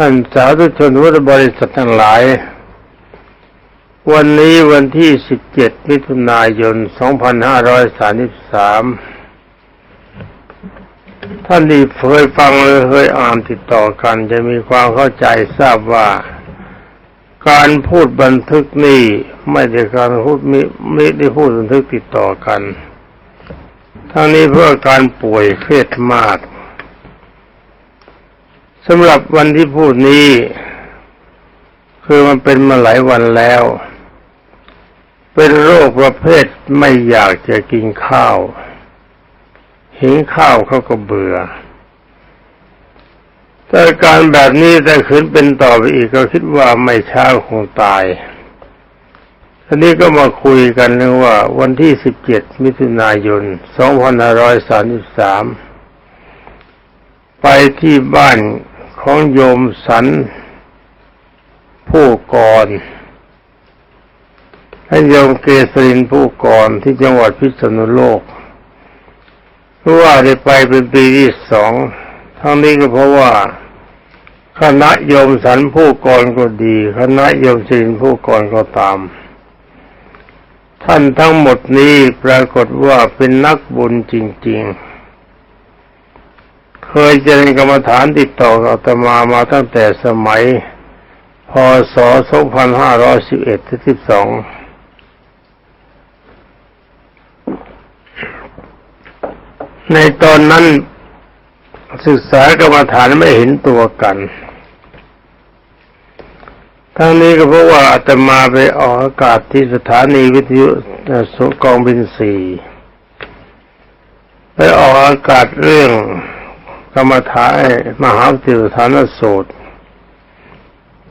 ท่านสาธุชนพุทธบริษัททั้งหลาย วันนี้วันที่ 17 มิถุนายน 2533 ท่านที่เคยฟังหรือเคยอ่านติดต่อกันจะมีความเข้าใจทราบว่า การพูดบันทึกนี่ไม่ได้การพูดมิไม่ได้พูดบันทึกติดต่อกัน ทั้งนี้เพื่อการป่วยเครียดมาก สำหรับวันที่พูดนี้ คือมันเป็นมาหลายวันแล้ว เป็นโรคประเภทไม่อยากจะกินข้าว หิงข้าวเขาก็เบื่อแต่การแบบนี้แต่ขืนเป็นต่อไปอีกก็คิดว่าไม่ช้าคงตายทีนี้ก็มาคุยกันเรื่องว่า วันที่17มิถุนายน2533ไปที่บ้าน ของโยมสันผู้กรให้โยมเกษรินผู้กรที่จังหวัดพิษณุโลกเพราะว่าได้ไปเป็นปีที่สองทั้งนี้ก็เพราะว่าคณะโยมสันผู้กรก็ดี คณะโยมศิรินผู้กรก็ตาม ท่านทั้งหมดนี้ปรากฏว่าเป็นนักบุญจริง ๆ เคยเจริญกรรมฐานติดต่อกับอาตมามาตั้งแต่สมัย พศ 2511ถึง12ในตอนนั้นศึกษากรรมฐานไม่เห็นตัวกัน ทั้งนี้ก็เพราะว่าอาตมาไปออกอากาศที่สถานีวิทยุสกองบินสี่ไปออกอากาศเรื่อง กรรมฐานมหาวิทฐานสูตร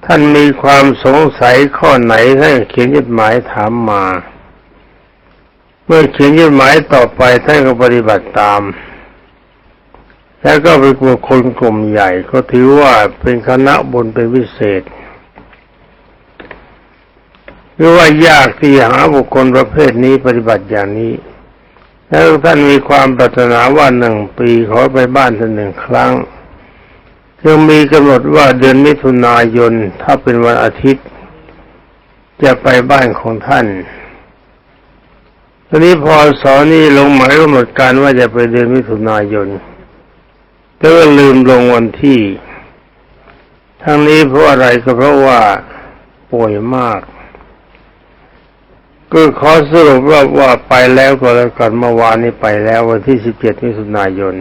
ท่านมีความสงสัยข้อไหนท่านเขียนจดหมายถามมา เมื่อเขียนจดหมายต่อไปท่านก็ปฏิบัติตาม แล้วก็เป็นบุคคลกลุ่มใหญ่ก็ถือว่าเป็นคณะบุญเป็นวิเศษหรือว่ายากที่หาบุคคลประเภทนี้ปฏิบัติอย่างนี้ แล้วท่านมีความปรารถนาว่าหนึ่งปีขอไปบ้านท่านหนึ่งครั้งยังมีกำหนดว่าเดือนมิถุนายนถ้าเป็นวันอาทิตย์ จะไปบ้านของท่านตอนนี้พอสอนี่ลงหมายกำหนดการว่าจะไปเดือนมิถุนายนแต่ก็ลืมลงวันที่ ทั้งนี้เพราะอะไรก็เพราะว่าป่วยมาก ก็ขอสรุปว่าว่าไปแล้วก็แล้วกันเมื่อวานนี้ไปแล้ววันที่ 17 มิถุนายน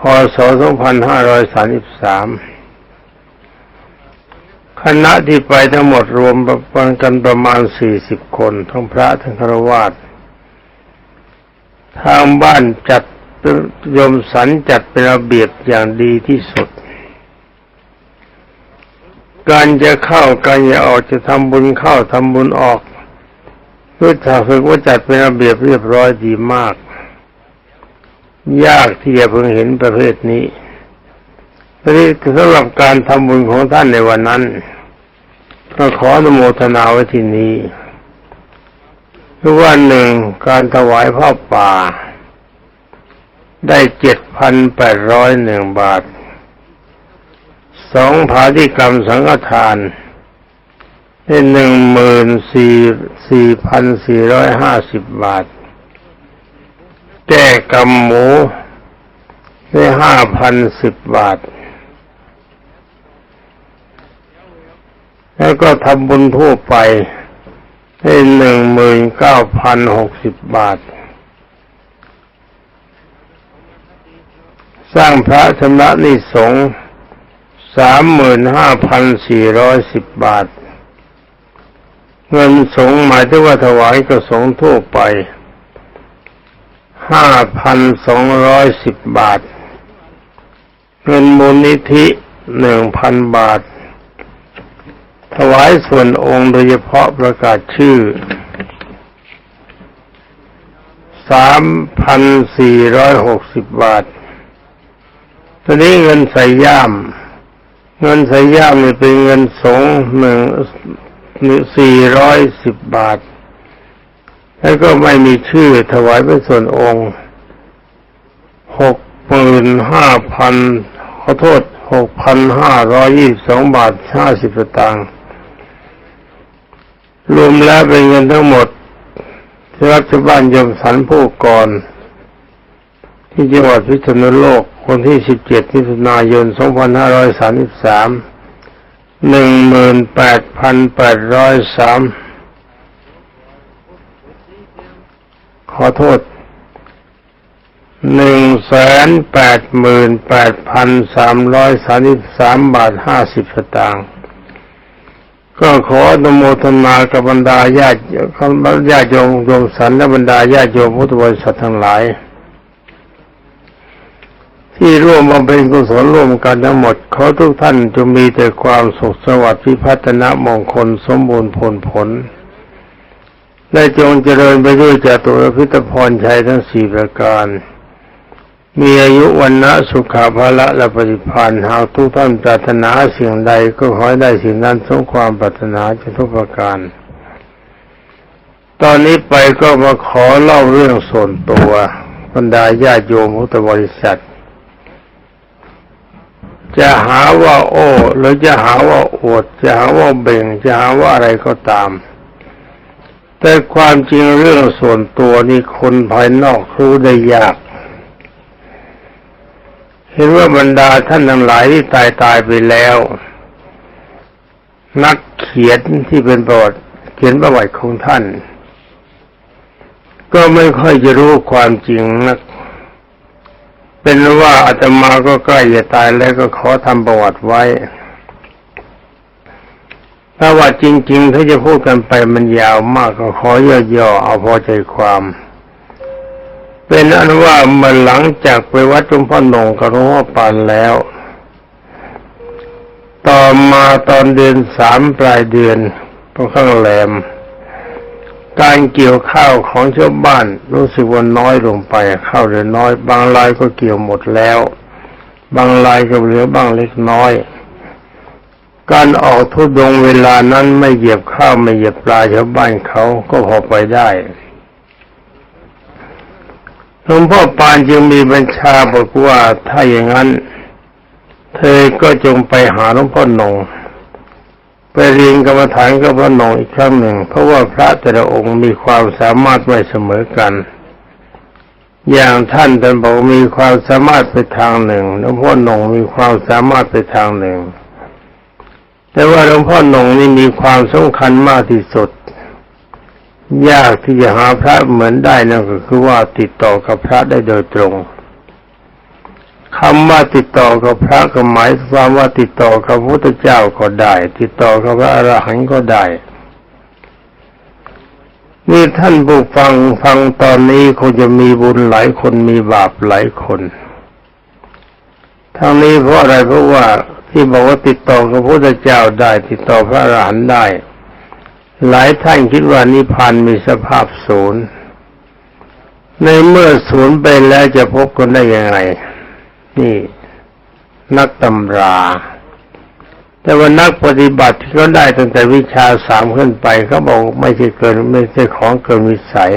พศ 2533 คณะที่ไปทั้งหมดรวมประกันประมาณ 40 คน ทั้งพระทั้งฆราวาสทางบ้านจัดยมสันจัดเป็นระเบียบอย่างดีที่สุด การจะเข้าการจะออกจะทำบุญเข้าทำบุญออก พุทธาฝึกว่าจัดเป็นระเบียบเรียบร้อยดีมาก ยากที่จะเพิ่งเห็นประเภทนี้ทีนี้สำหรับการทำบุญของท่านในวันนั้นก็ขออนุโมทนาไว้ที่นี้คือว่าหนึ่งการถวายผ้าป่า ได้เจ็ดพันแปดร้อยหนึ่งบาท สองผาธิกรรมสังฆทาน ได้หนึ่งหมื่นสี่สี่พันสี่ร้อยห้าสิบบาท แก้กำหมูได้ห้าพันสิบบาท แล้วก็ทำบุญทั่วไปได้หนึ่งหมื่นเก้าพันหกสิบบาท สร้างพระชำระนิสงสามหมื่นห้าพันสี่ร้อยสิบบาท เงินสงหมายถึงว่าถวายกระสงทั่วไปห้าพันสองร้อยสิบบาท เงินมูลนิธิหนึ่งพันบาท ถวายส่วนองค์โดยเฉพาะประกาศชื่อสามพันสี่ร้อยหกสิบบาท ตอนนี้เงินใส่ย่าม เงินใส่ย่ามนี่เป็นเงินสงหนึ่ง สี่ร้อยสิบบาท แล้วก็ไม่มีชื่อถวายเป็นส่วนองค์หกหมื่นห้าพันขอโทษหกพันห้าร้อยยี่สิบสองบาทห้าสิบสตางค์รวมแล้วเป็นเงินทั้งหมดที่รัฐบาลยมสันผู้ก่อนที่จังหวัดพิษณุโลกวันที่สิบเจ็ดมิถุนายนสองพันห้าร้อยสามสิบสาม หนึ่งหมื่นแปดพันแปดร้อยสามขอโทษหนึ่งแสนแปดหมื่นแปดพันสามร้อยสามสิบสามบาทห้าสิบสตางค์ก็ขออนโมทนากับบรรดาญาติญาติโยมโยมสันและบรรดาญาติโยมพุทธบริษัททั้งหลาย ที่ร่วมมาเป็นกุศลร่วมกันทั้งหมด ขอทุกท่านจงมีแต่ความสุขสวัสดิ์พิพัฒนมงคลสมบูรณ์ผลผล และจงเจริญไปด้วยจตุรพิธพรชัยทั้งสี่ประการ มีอายุวันนะสุขาภละและปฏิภาณหากทุกท่านปรารถนาสิ่งใดก็ขอให้ได้สิ่งนั้นสมความปรารถนาจทุกประการ ตอนนี้ไปก็มาขอเล่าเรื่องส่วนตัวบรรดาญาโยมพุทธบริษัท จะหาว่าโอ้หรือจะหาว่าอวดจะหาว่าเบ่งจะหาว่าอะไรก็ตาม แต่ความจริงเรื่องส่วนตัวนี่คนภายนอกรู้ได้ยาก เห็นว่าบรรดาท่านทั้งหลายที่ตายตายไปแล้ว นักเขียนที่เป็นประวัติเขียนประวัติของท่าน ก็ไม่ค่อยจะรู้ความจริงนัก เป็นว่าอาตมาก็ใกล้จะตายแล้วก็ขอทำประวัติไว้ประวัติจริง ๆ ถ้าจะพูดกันไปมันยาวมากก็ขอย่อๆเอาพอใจความ เป็นอันว่ามื่อหลังจากไปวัดหลวงพ่อหนงกับหลวงพ่อปานแล้ว ต่อมาตอนเดือนสามปลายเดือนตรงข้างแหลม การเกี่ยวข้าวของชาวบ้านรู้สึกว่าน้อยลงไปข้าวเหลือน้อย บางรายก็เกี่ยวหมดแล้ว บางรายก็เหลือบ้างเล็กน้อย การออกทุดงเวลานั้นไม่เหยียบข้าวไม่เหยียบปลาชาวบ้านเขาก็พอไปได้หลวงพ่อปานจึงมีบัญชาบอกว่าถ้าอย่างนั้น เธอก็จงไปหาหลวงพ่อหนง ไปเรียนกรรมฐานกับพระนงอีกครั้งหนึ่ง เพราะว่าพระแต่ละองค์มีความสามารถไม่เสมอกัน อย่างท่านท่านบอกมีความสามารถไปทางหนึ่งหลวงพ่อหนงมีความสามารถไปทางหนึ่ง แต่ว่าหลวงพ่อหนงนี่มีความสำคัญมากที่สุด ยากที่จะหาพระเหมือนได้นั่นก็คือว่าติดต่อกับพระได้โดยตรง คำว่าติดต่อกับพระก็หมายความว่าติดต่อกับพระพุทธเจ้าก็ได้ ติดต่อกับพระอรหันต์ก็ได้นี่ท่านผู้ฟังฟังตอนนี้คงจะมีบุญหลายคนมีบาปหลายคน ทั้งนี้เพราะอะไรเพราะว่าที่บอกว่าติดต่อกับพระพุทธเจ้าได้ ติดต่อพระอรหันต์ได้ หลายท่านคิดว่านิพพานมีสภาพศูนย์ในเมื่อศูนย์ไปแล้วจะพบกันได้ยังไง นี่นักตำรา แต่ว่านักปฏิบัติที่เขาได้ตั้งแต่วิชาสามขึ้นไปเขาบอกไม่ใช่เกินไม่ใช่ของเกินวิสัย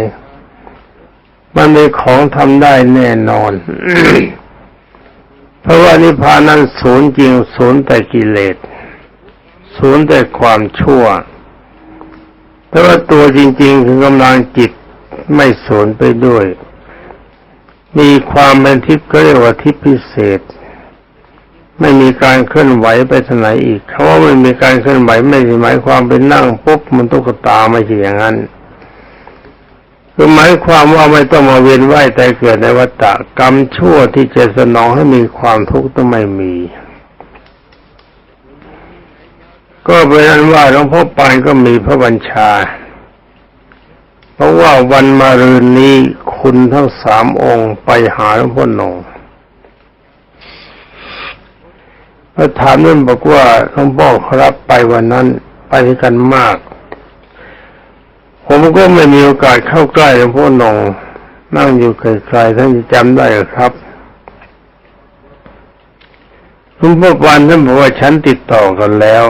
มันเป็นของทำได้แน่นอน เพราะว่านิพพานนั้นศูนย์จริงศูนย์แต่กิเลสศูนย์แต่ความชั่ว แต่ว่าตัวจริง ๆ คือกำลังจิตไม่สูญไปด้วย มีความเป็นทิพย์ก็เรียกว่าทิพย์พิเศษ ไม่มีการเคลื่อนไหวไปทางไหนอีกคำว่าไม่มีการเคลื่อนไหวไม่ใช่หมายความเป็นนั่งปุ๊บมันตุ๊กตาไม่ใช่อย่างนั้นคือหมายความว่าไม่ต้องมาเวียนว่ายแต่เกิดในวัฏฏะกรรมชั่วที่จะสนองให้มีความทุกข์ต้องไม่มี ก็เป็นนั้นว่าหลวงพ่อปานก็มีพระบัญชา เพราะว่าวันมารืนนี้คุณทั้งสามองค์ไปหาหลวงพ่อหนงพระถามนั่นบอกว่าหลวงพ่อครับไปวันนั้นไปกันมาก ผมก็ไม่มีโอกาสเข้าใกล้หลวงพ่อหนงนั่งอยู่ไกลๆท่านจะจำได้หรือครับหลวงพ่อปานท่านบอกว่าฉันติดต่อกันแล้ว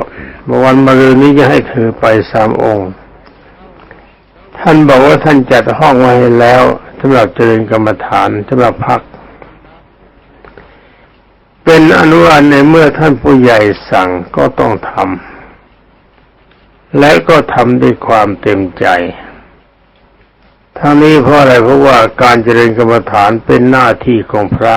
เมื่อวันมะรืนนี้จะให้เธอไปสามองค์ ท่านบอกว่าท่านจัดห้องไว้แล้วสำหรับเจริญกรรมฐานสำหรับพัก เป็นอนุญาตในเมื่อท่านผู้ใหญ่สั่งก็ต้องทำและก็ทำด้วยความเต็มใจ ทั้งนี้เพราะอะไรเพราะว่าการเจริญกรรมฐานเป็นหน้าที่ของพระ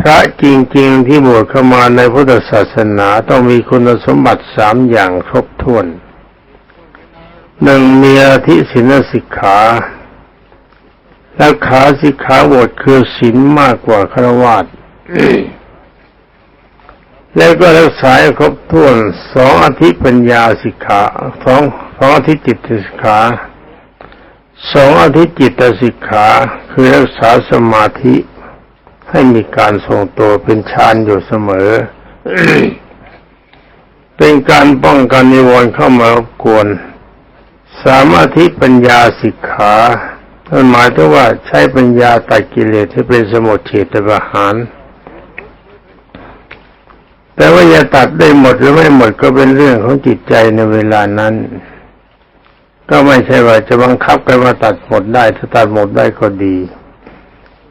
พระจริง ๆ ที่บวชเข้ามาในพุทธศาสนาต้องมีคุณสมบัติสามอย่างครบถ้วน หนึ่งมีอธิศินสิกขาและขาสิกขาบทคือศีลมากกว่าฆราวาสแล้วก็รักษาครบถ้วนสองอธิปัญญาสิกขาสองสองอธิจิตสิกขาสองอธิจิตสิกขาคือรักษาสมาธิให้มีการทรงตัวเป็นฌานอยู่เสมอ เป็นการป้องกันนิวรณ์เข้ามารบกวน สามอธิปัญญาสิกขามันหมายถึงว่าใช้ปัญญาตัดกิเลสที่เป็นสมุทเฉตประหาร แต่ว่าจะตัดได้หมดหรือไม่หมดก็เป็นเรื่องของจิตใจในเวลานั้น ก็ไม่ใช่ว่าจะบังคับกันมาตัดหมดได้ ถ้าตัดหมดได้ก็ดี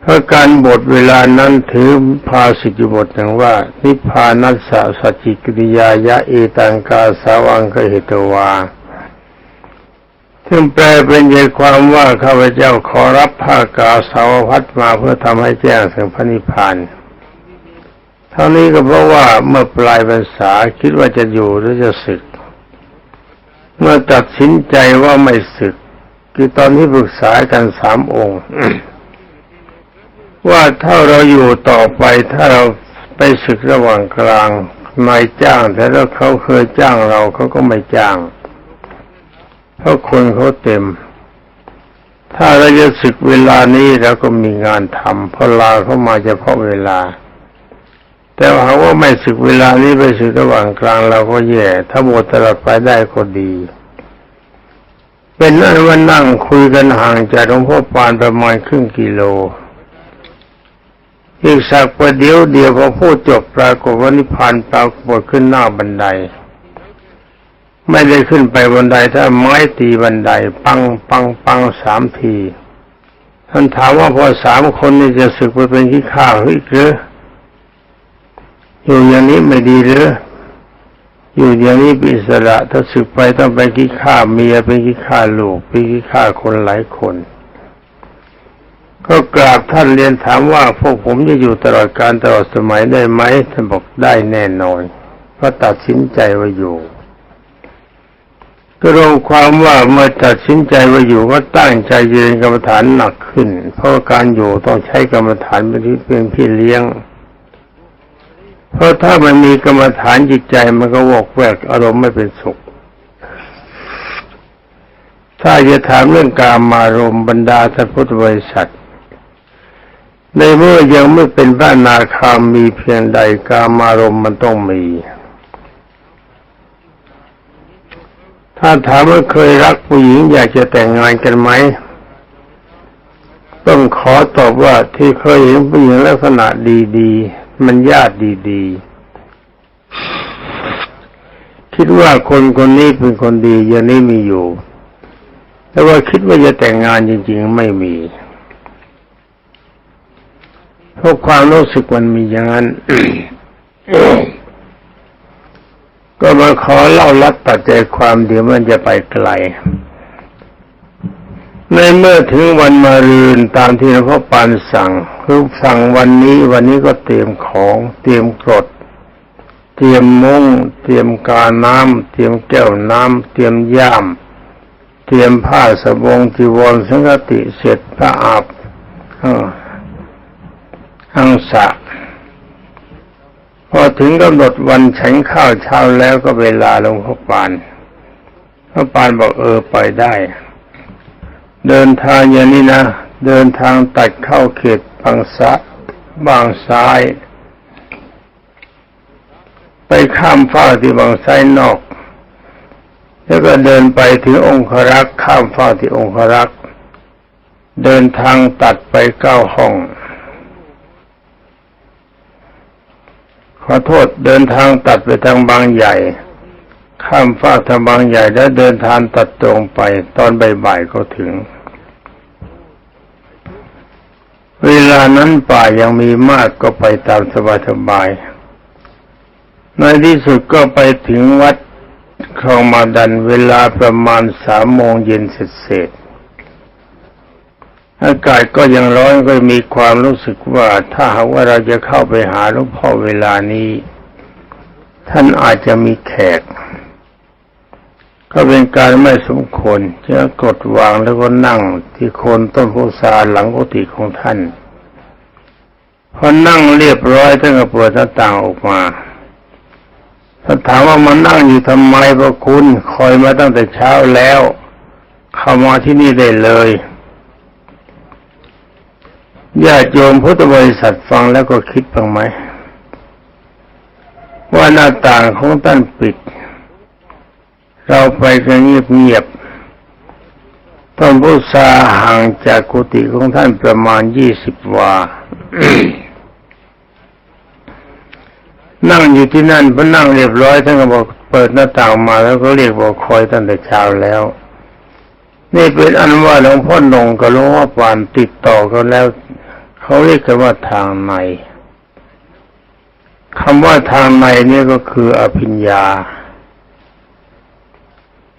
เพราะการบทเวลานั้นถือภาสิจุบทหนึ่งว่า นิพพานัสสะสัจจิกิริยายะเอตังกาสาวังกเหตวา ซึ่งแปลเป็นใจความว่าข้าพเจ้าขอรับผ้ากาสาวพัดมาเพื่อทำให้แจ้งถึงพระนิพพานเท่านี้ก็เพราะว่าเมื่อปลายพรรษาคิดว่าจะอยู่หรือจะศึก เมื่อตัดสินใจว่าไม่ศึก คือตอนที่ปรึกษากันสามองค์ ว่าถ้าเราอยู่ต่อไปถ้าเราไปศึกระหว่างกลางนายจ้างแต่ถ้าเขาเคยจ้างเราเขาก็ไม่จ้าง เพราะคนเขาเต็ม ถ้าเราจะศึกเวลานี้เราก็มีงานทำเพราะลาเข้ามาเฉพาะเวลา แต่หากว่าไม่ศึกเวลานี้ไปศึกระหว่างกลางเราก็แย่ ถ้าหมดตลอดไปได้ก็ดี เป็นนั่นว่านั่งคุยกันห่างจากหลวงพ่อปานประมาณครึ่งกิโลอีกสักประเดี๋ยวเดียวพอพูดจบปรากฏว่านิพพานปรากฏขึ้นหน้าบันได ไม่ได้ขึ้นไปบันไดถ้าไม้ตีบันได ปังปังปังสามทีท่านถามว่าพอสามคนนี่จะศึกไปเป็นขี้ข้าหรือหรืออยู่อย่างนี้ไม่ดีหรืออยู่อย่างนี้ปิสระถ้าศึกไปต้องไปขี้ข้าเมียเป็นขี้ข้าลูกเป็นขี้ข้าคนหลายคน ก็กราบท่านเรียนถามว่าพวกผมจะอยู่ตลอดการตลอดสมัยได้ไหมท่านบอกได้แน่นอนเพราะตัดสินใจว่าอยู่ ก็รวมความว่าเมื่อตัดสินใจว่าอยู่ก็ตั้งใจเยืนกรรมฐานหนักขึ้น เพราะการอยู่ต้องใช้กรรมฐานเป็นที่เป็นพี่เลี้ยง เพราะถ้ามันมีกรรมฐานจิตใจมันก็วอกแวกอารมณ์ไม่เป็นสุข ถ้าจะถามเรื่องการมารมบรรดาท่านพุทธบริษัทในเมื่อยังไม่เป็นพระนาคามีเพียงใดการมารมมันต้องมี ถ้าถามว่าเคยรักผู้หญิงอยากจะแต่งงานกันไหม ต้องขอตอบว่าที่เคยเห็นผู้หญิงลักษณะดีๆ มันญาติดีๆ คิดว่าคนคนนี้เป็นคนดีอย่างนี้มีอยู่ แต่ว่าคิดว่าจะแต่งงานจริง ๆ ไม่มีเพราะความรู้สึกมันมีอย่างนั้น ก็มาขอเล่าลัดปัจจัยความเดี๋ยวมันจะไปไกล ในเมื่อถึงวันมารืนตามที่หลวงพ่อปานสั่งคือสั่งวันนี้วันนี้ก็เตรียมของเตรียมกรด เตรียมมุ้งเตรียมกาน้ำเตรียมแก้วน้ำเตรียมย่าม เตรียมผ้าสบงจีวรสังกติเสร็จพระอาบอังสะ อถึงกำหนดวันฉันข้าวเช้าแล้วก็เวลาลงพ่อปานพ่อปานบอกเออไปได้ เดินทางอย่างนี้นะ เดินทางตัดเข้าเขตบางสะบางซ้าย ไปข้ามฟ้าที่บางซ้ายนอก แล้วก็เดินไปถึงองครักษ์ข้ามฟ้าที่องครักษ์เดินทางตัดไปเก้าห้อง ขอโทษเดินทางตัดไปทางบางใหญ่ ข้ามฟากทางบางใหญ่แล้วเดินทางตัดตรงไป ตอนบ่ายๆก็ถึง เวลานั้นป่ายังมีมากก็ไปตามสบายๆในที่สุดก็ไปถึงวัดคลองมาดันเวลาประมาณสามโมงเย็นเสร็จ อากาศก็ยังร้อนก็มีความรู้สึกว่าถ้าหากว่าเราจะเข้าไปหาหลวงพ่อเวลานี้ ท่านอาจจะมีแขก ก็เป็นการไม่สมควรจะกดวางแล้วก็นั่งที่โคนต้นโพสาหลังกุฏิของท่านพอนั่งเรียบร้อยท่านก็เปิดหน้าต่างออกมาถ้าถามว่ามานั่งอยู่ทำไมพระคุณ คอยมาตั้งแต่เช้าแล้ว เข้ามาที่นี่ได้เลย ญาติโยมพุทธบริษัทฟังแล้วก็คิดบ้างไหม ว่าหน้าต่างของท่านปิด เราไปกันเงียบๆต้นพุทาห่างจากกุฏิของท่านประมาณยี่สิบวา นั่งอยู่ที่นั่นพอนั่งเรียบร้อยท่านก็บอกเปิดหน้าต่างมาแล้วก็เรียกบอกคอยตั้งแต่เช้าแล้วนี่เป็นอันว่าหลวงพ่อหนงกับหลวงพ่อปานติดต่อกันแล้ว เขาเรียกกันว่าทางในคำว่าทางในนี่ก็คืออภิญญา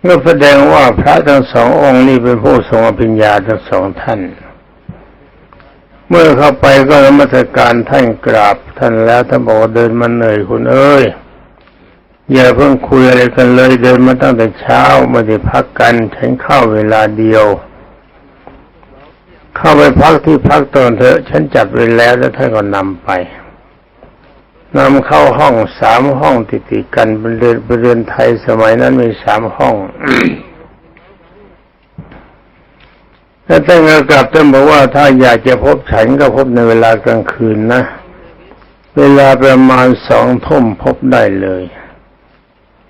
เมื่อแสดงว่าพระทั้งสององค์นี่เป็นผู้ทรงอภิญญาทั้งสองท่าน เมื่อเข้าไปก็นมัสการท่านกราบท่านแล้วท่านบอกเดินมาเหนื่อยคุณเอ้ยอย่าเพิ่งคุยอะไรกันเลยเดินมาตั้งแต่เช้าไม่ได้พักกันฉันเข้าเวลาเดียว เข้าไปพักที่พักตอนเถอะ ฉันจัดไว้แล้วแล้วท่านก็นำไปนำเข้าห้องสามห้องติดติดกันเป็นเรือนเป็นเรือนไทยสมัยนั้นมีสามห้องแล้วท่านก็กลับท่านบอกว่าถ้าอยากจะพบฉันก็พบในเวลากลางคืนนะ เวลาประมาณสองทุ่มพบได้เลย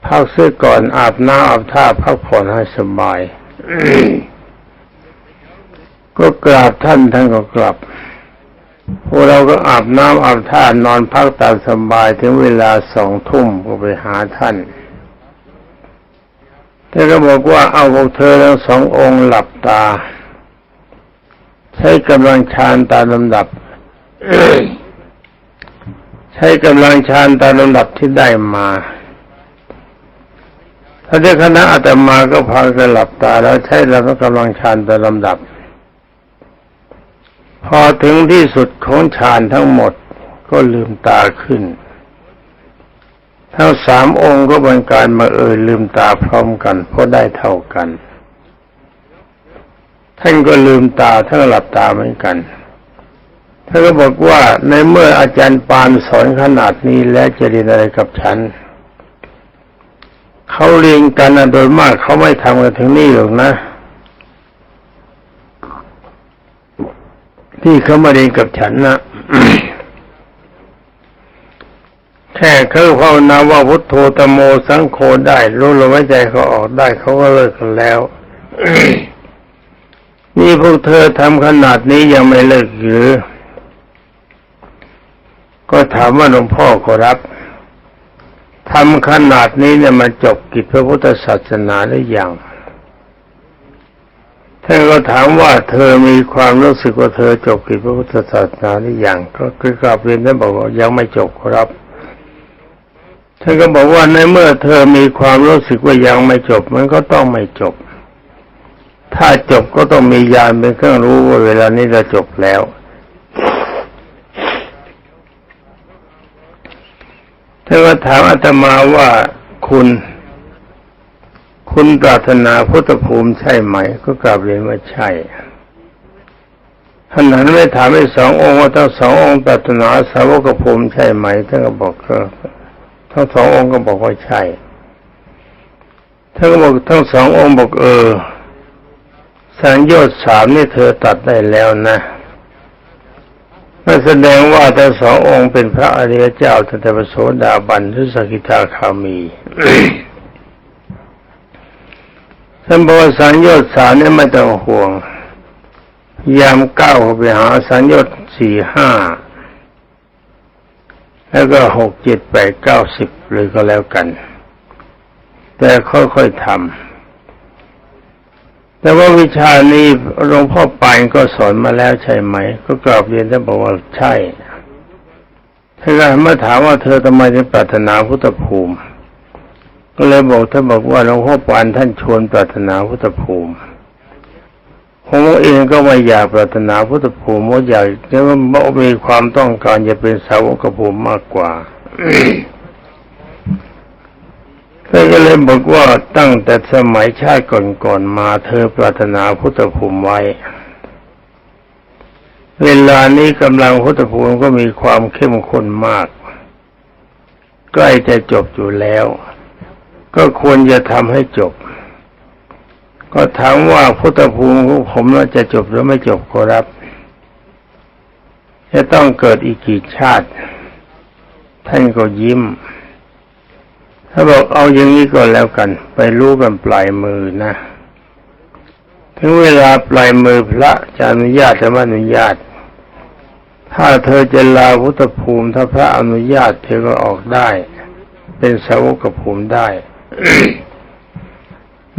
พักเสื้อก่อนอาบน้ำอาบท่าพักผ่อนให้สบาย ก็กราบท่านท่านก็กลับพวกเราก็อาบน้ำอาบท่านอนพักตามสบายถึงเวลาสองทุ่มก็ไปหาท่านท่านก็บอกว่าเอาพวกเธอทั้งสององค์หลับตา ใช้กำลังฌานตามลำดับใช้กำลังฌานตามลำดับที่ได้มาถ้าที่คณะอาตมาก็พากันหลับตาแล้วใช้ลำกำลังฌานตามลำดับ พอถึงที่สุดของฌานทั้งหมดก็ลืมตาขึ้น ทั้งสามองค์ก็เป็นการมาเอ่ยลืมตาพร้อมกัน เพราะได้เท่ากัน ท่านก็ลืมตาท่านก็หลับตาเหมือนกันท่านก็บอกว่าในเมื่ออาจารย์ปานสอนขนาดนี้แล้วจะเรียนอะไรกับฉัน เขาเรียนกันนะโดยมากเขาไม่ทำกันถึงนี่หรอกนะ ที่เขามาเรียนกับฉันนะแค่เขาภาวนาว่าพุทโธตโมสังโฆได้รู้ลมหายใจเขาออกได้เขาก็เลิกกันแล้วนี่พวกเธอทำขนาดนี้ยังไม่เลิกหรือ ก็ถามว่าหลวงพ่อขอรับทำขนาดนี้เนี่ยมันจบกิจพระพุทธศาสนาหรือยัง ท่านก็ถามว่าเธอมีความรู้สึกว่าเธอจบกิจพระพุทธศาสนาหรือยังก็คือกลับเรียนท่านบอกว่ายังไม่จบครับท่านก็บอกว่าในเมื่อเธอมีความรู้สึกว่ายังไม่จบ มันก็ต้องไม่จบ ถ้าจบก็ต้องมียานเป็นเครื่องรู้ว่าเวลานี้เราจบแล้วท่านก็ถามอาตมาว่าคุณ คุณปรารถนาพุทธภูมิใช่ไหม ก็กลับเรียนว่าใช่ท่านนั้นไม่ถามไอ้สององค์ว่าทั้งสององค์ปรารถนาสาวกภูมิใช่ไหมท่านก็บอกเออทั้งสององค์ก็บอกว่าใช่ท่านก็บอกทั้งสององค์บอกเออสังโยชน์สามนี่เธอตัดได้แล้วนะนั่นแสดงว่าทั้งสององค์เป็นพระอริยเจ้าตั้งแต่พระโสดาบันหรือสกิทาคามี ท่านบอกว่าสังโยชน์สามนี่ไม่ต้องห่วง ยามเก้าไปหาสังโยชน์สี่ห้าแล้วก็หกเจ็ดแปดเก้าสิบเลยก็แล้วกัน แต่ค่อยๆทำแต่ว่าวิชานี้หลวงพ่อปานก็สอนมาแล้วใช่ไหม ก็กราบเรียนท่านบอกว่าใช่ท่านก็เมื่อถามว่าเธอทำไมถึงปรารถนาพุทธภูมิ ก็เลยบอกท่านบอกว่าหลวงพ่อปานท่านชวนปรารถนาพุทธภูมิผมเองก็ไม่อยากปรารถนาพุทธภูมิเพราะอยากจะว่ามีความต้องการจะเป็นสาวกภูมิมากกว่าเธอก็เลยบอกว่าตั้งแต่สมัยชาติก่อนๆมาเธอปรารถนาพุทธภูมิไว้ เวลานี้กำลังพุทธภูมิก็มีความเข้มข้นมาก ใกล้จะจบอยู่แล้ว ก็ควรจะทำให้จบ ก็ถามว่าพุทธภูมิของผมเราจะจบหรือไม่จบก็รับ จะต้องเกิดอีกกี่ชาติ ท่านก็ยิ้ม ถ้าบอกเอาอย่างนี้ก็แล้วกัน ไปรู้กันปลายมือนะ ถึงเวลาปลายมือพระจะอนุญาตหรือไม่อนุญาตถ้าเธอจะลาพุทธภูมิถ้าพระอนุญาตเธอก็ออกได้ เป็นสาวกภูมิได้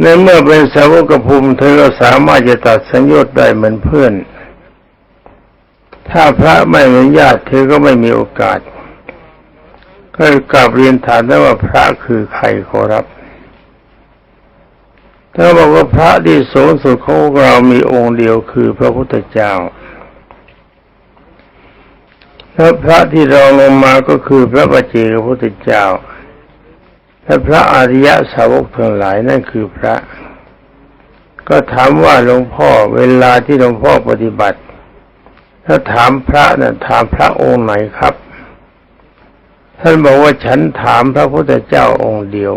ในเมื่อเป็นสาวกภูมิเธอก็สามารถจะตัดสัญญาได้เหมือนเพื่อน ถ้าพระไม่อนุญาตเธอก็ไม่มีโอกาส ก็กลับเรียนถามได้ว่าพระคือใครขอรับถ้าบอกว่าพระที่สูงสุดของเรามีองค์เดียวคือพระพุทธเจ้าและพระที่รองลงมาก็คือพระบัจเจกพุทธเจ้า และพระอริยสาวกทั้งหลายนั่นคือพระ ก็ถามว่าหลวงพ่อเวลาที่หลวงพ่อปฏิบัติ ถ้าถามพระนะ่ะถามพระองค์ไหนครับ ท่านบอกว่าฉันถามพระพุทธเจ้าองค์เดียว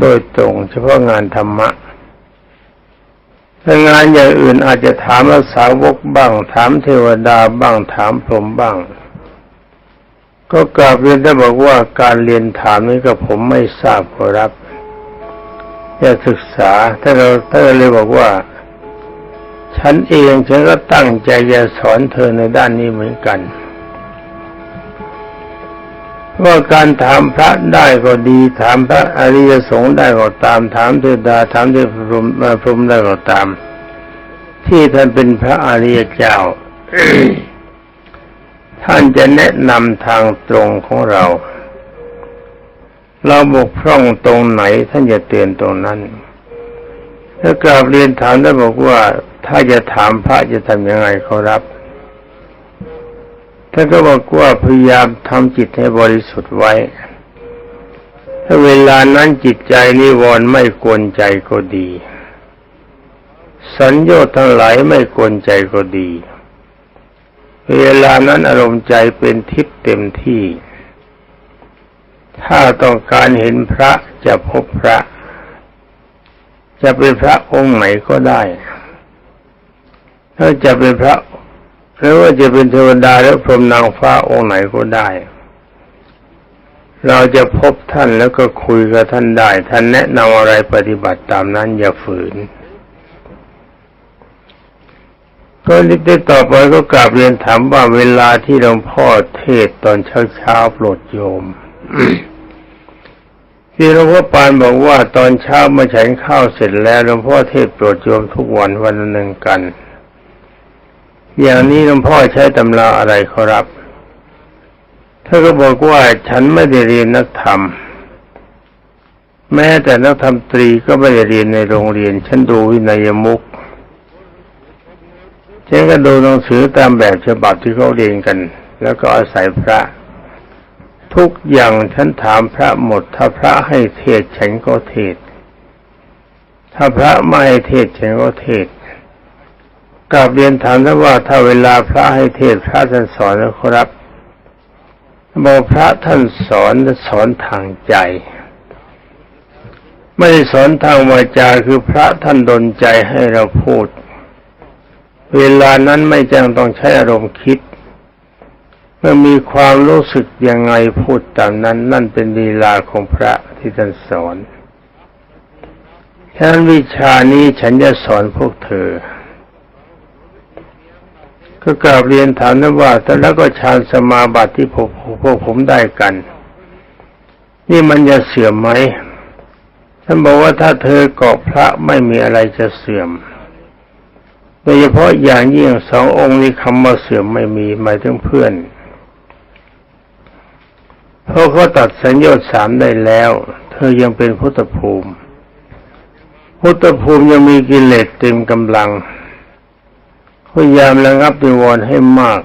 โดยตรงเฉพาะงานธรรมะถ้างานอย่างอื่นอาจจะถามอาสาวกบ้าง ถามเทวดาบ้างถามพรหมบ้าง ก็กราบเรียนได้บอกว่าการเรียนถามนี้ก็ผมไม่ทราบขอรับจะศึกษาถ้าเราถ้าเราเลยบอกว่า ฉันเองฉันก็ตั้งใจจะสอนเธอในด้านนี้เหมือนกัน ว่าการถามพระได้ก็ดีถามพระอริยสงฆ์ได้ก็ตาม ถามเทวดาถามเทพพรหมพรหมได้ก็ตาม ที่ท่านเป็นพระอริยเจ้า ท่านจะแนะนำทางตรงของเรา เราบกพร่องตรงไหนท่านจะเตือนตรงนั้น ถ้ากราบเรียนถามได้บอกว่า ถ้าจะถามพระจะทำยังไงเขารับท่านก็บอกว่าพยายามทำจิตให้บริสุทธิ์ไว้ ถ้าเวลานั้นจิตใจนิวรณ์ไม่กวนใจก็ดี สัญญาทั้งหลายไม่กวนใจก็ดี เวลานั้นอารมณ์ใจเป็นทิพย์เต็มที่ ถ้าต้องการเห็นพระจะพบพระ จะเป็นพระองค์ไหนก็ได้ ถ้าจะเป็นพระหรือว่าจะเป็นเทวดาหรือพรหมนางฟ้าองค์ไหนก็ได้ เราจะพบท่านแล้วก็คุยกับท่านได้ ท่านแนะนำอะไรปฏิบัติตามนั้นอย่าฝืน ก็นิดได้ต่อไปก็กราบเรียนถามว่าเวลาที่หลวงพ่อเทศตอนเช้าเช้าๆโปรดโยมที่หลวงพ่อปานบอกว่าตอนเช้ามื่อฉันข้าวเสร็จแล้วหลวงพ่อเทศโปรดโยมทุกวันวันหนึ่งกัน อย่างนี้หลวงพ่อใช้ตำราอะไรขอรับท่านก็บอกว่าฉันไม่ได้เรียนนักธรรม แม้แต่นักธรรมตรีก็ไม่ได้เรียนในโรงเรียน ฉันดูวินัยมุก ฉันก็ดูหนังสือตามแบบฉบับที่เขาเรียนกัน แล้วก็อาศัยพระ ทุกอย่างฉันถามพระหมด ถ้าพระให้เทศฉันก็เทศ ถ้าพระไม่ให้เทศฉันก็เทศกลับเรียนถามท่านว่าถ้าเวลาพระให้เทศพระท่านสอนนะครับบอกพระท่านสอนสอนทางใจ ไม่ได้สอนทางวาจาคือพระท่านดลใจให้เราพูด เวลานั้นไม่จำต้องใช้อารมณ์คิด เมื่อมีความรู้สึกยังไงพูดตามนั้น นั่นเป็นลีลาของพระที่ท่านสอนฉะนั้นวิชานี้ฉันจะสอนพวกเธอ ก็กราบเรียนถามนะว่าแต่แล้วก็ฌานสมาบัติที่พวกพวกผมได้กัน นี่มันจะเสื่อมไหมท่านบอกว่าถ้าเธอเกาะพระไม่มีอะไรจะเสื่อม โดยเฉพาะอย่างยิ่งสององค์นี้คำว่าเสื่อมไม่มีหมายถึงเพื่อน เพราะเขาตัดสัญญาสามได้แล้ว เธอยังเป็นพุทธภูมิ พุทธภูมิยังมีกิเลสเต็มกำลังพยายามระงับนิวรณ์ให้มาก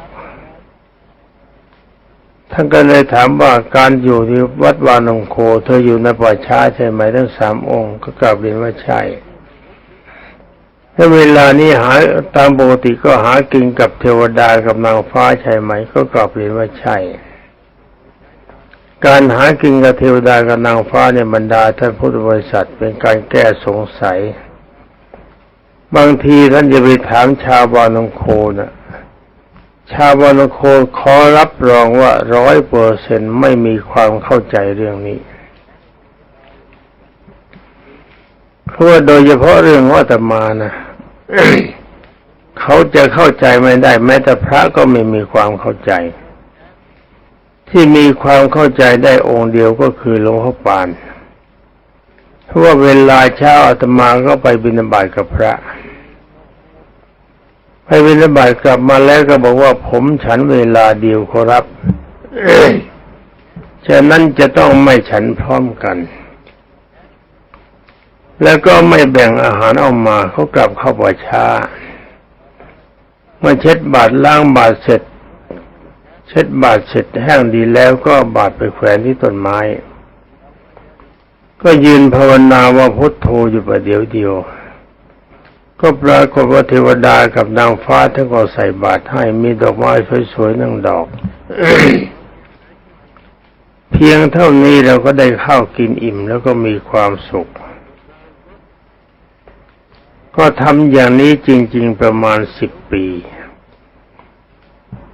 ท่านก็เลยถามว่าการอยู่ที่วัดวานงโค เธออยู่ในป่าช้าใช่ไหมทั้งสามองค์ ก็กลับเรียนว่าใช่ ถ้าเวลานี้หาตามปกติก็หากินกับเทวดากับนางฟ้าใช่ไหม ก็กลับเรียนว่าใช่ การหากินกับเทวดากับนางฟ้าในบรรดาท่านพุทธบริษัทเป็นการแก้สงสัย บางทีท่านจะไปถามชาวบานงโคนะชาวบานงโคขอรับรองว่าร้อยเปอร์เซ็นไม่มีความเข้าใจเรื่องนี้เพราะโดยเฉพาะเรื่องวัตมานะ เขาจะเข้าใจไม่ได้ แม้แต่พระก็ไม่มีความเข้าใจ ที่มีความเข้าใจได้องค์เดียวก็คือหลวงพ่อปานเพราะว่าเวลาเช้าอาตมาก็ไปบิณฑบาตกับพระ ไปบิณฑบาตกลับมาแล้วก็บอกว่าผมฉันเวลาเดียวขอรับฉะนั้นจะต้องไม่ฉันพร้อมกัน แล้วก็ไม่แบ่งอาหารออกมาเขากลับเข้าป่าช้าเมื่อเช็ดบาทล้างบาทเสร็จ เช็ดบาทเสร็จแห้งดีแล้วก็บาทไปแขวนที่ต้นไม้ ก็ยืนภาวนาว่าพุทโธอยู่ประเดี๋ยวเดียว ก็ปรากฏว่าเทวดากับนางฟ้าท่านก็ใส่บาตรให้มีดอกไม้สวยๆนั่งดอก เพียงเท่านี้เราก็ได้ข้าวกินอิ่มแล้วก็มีความสุข ก็ทำอย่างนี้จริง ๆ ประมาณสิบปี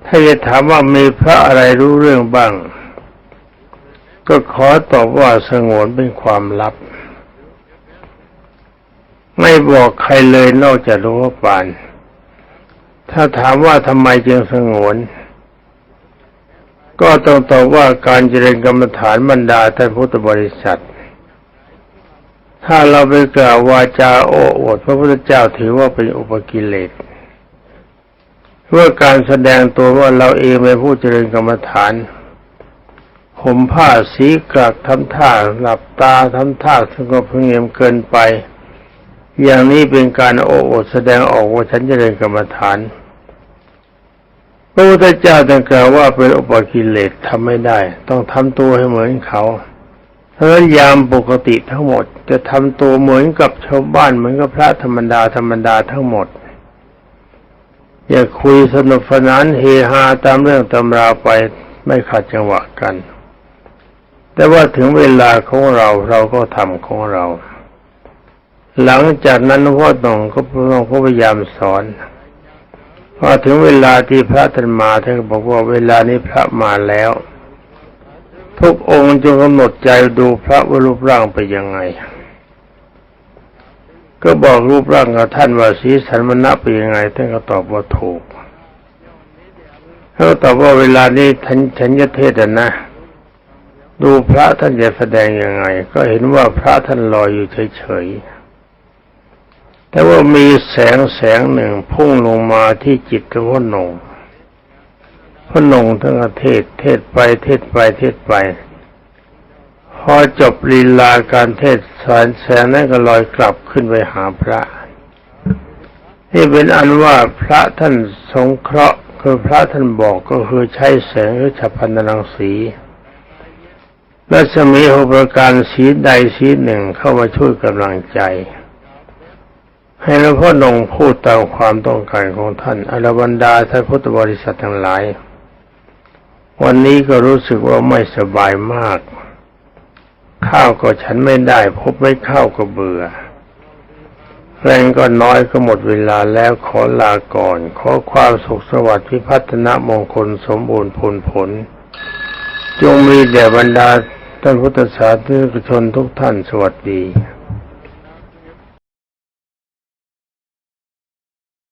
ถ้าจะถามว่ามีพระอะไรรู้เรื่องบ้าง ก็ขอตอบว่าสงวนเป็นความลับ ไม่บอกใครเลยนอกจากหลวงพ่อปาน ถ้าถามว่าทำไมจึงสงวน ก็ต้องตอบว่าการเจริญกรรมฐานบรรดาท่านพุทธบริษัท ถ้าเราไปกล่าววาจาโอ้อวดพระพุทธเจ้าถือว่าเป็นอุปกิเลสเพื่อการแสดงตัวว่าเราเองเป็นผู้เจริญกรรมฐานห่มผ้าสีกรักทำท่าหลับตาทำท่าสงบเงียบเกินไป อย่างนี้เป็นการโอ้อวดแสดงออกว่าฉันเจริญกรรมฐานพระพุทธเจ้าตรัสกล่าวว่าเป็นอุปกิเลสทำไม่ได้ ต้องทำตัวให้เหมือนเขา เพราะนั้นยามปกติทั้งหมด จะทำตัวเหมือนกับชาวบ้านเหมือนกับพระธรรมดาธรรมดาทั้งหมด อย่าคุยสนุกสนานเฮฮาตามเรื่องตำราไปไม่ขัดจังหวะกัน แต่ว่าถึงเวลาของเราเราก็ทำของเรา หลังจากนั้นหลวงพ่อตองก็พยายามสอนพอถึงเวลาที่พระท่านมาท่านก็บอกว่าเวลานี้พระมาแล้ว ทุกองค์จงกำหนดใจดูพระว่ารูปร่างไปยังไง ก็บอกรูปร่างกับท่านว่าสีสันมันนับไปยังไงท่านก็ตอบว่าถูกเขาตอบว่าเวลานี้ท่านฉันจะเทศนะ ดูพระท่านจะแสดงยังไง ก็เห็นว่าพระท่านลอยอยู่เฉยๆแต่ว่ามีแสงแสงหนึ่งพุ่งลงมาที่จิตของพ่อหนง พ่อหนงทั้งเทศ เทศไปเทศไปเทศไป พอจบลีลาการเทศสารแสงนั้นก็ลอยกลับขึ้นไปหาพระนี่เป็นอันว่าพระท่านสงเคราะห์คือพระท่านบอกก็คือใช้แสงหรือฉับพันนังสีรัศมีหกประการสีใดสีหนึ่งเข้ามาช่วยกำลังใจ ให้หลวงพ่อนงพูดตามความต้องการของท่านอรบรรดาท่านพุทธบริษัททั้งหลาย วันนี้ก็รู้สึกว่าไม่สบายมาก ข้าวก็ฉันไม่ได้ พบไม่ข้าวก็เบื่อ แรงก็น้อยก็หมดเวลาแล้วขอลาก่อน ขอความสุขสวัสดิ์พิพัฒนมงคลสมบูรณ์ผลผล จงมีแด่บรรดาท่านพุทธศาสนิกชนทุกท่านสวัสดี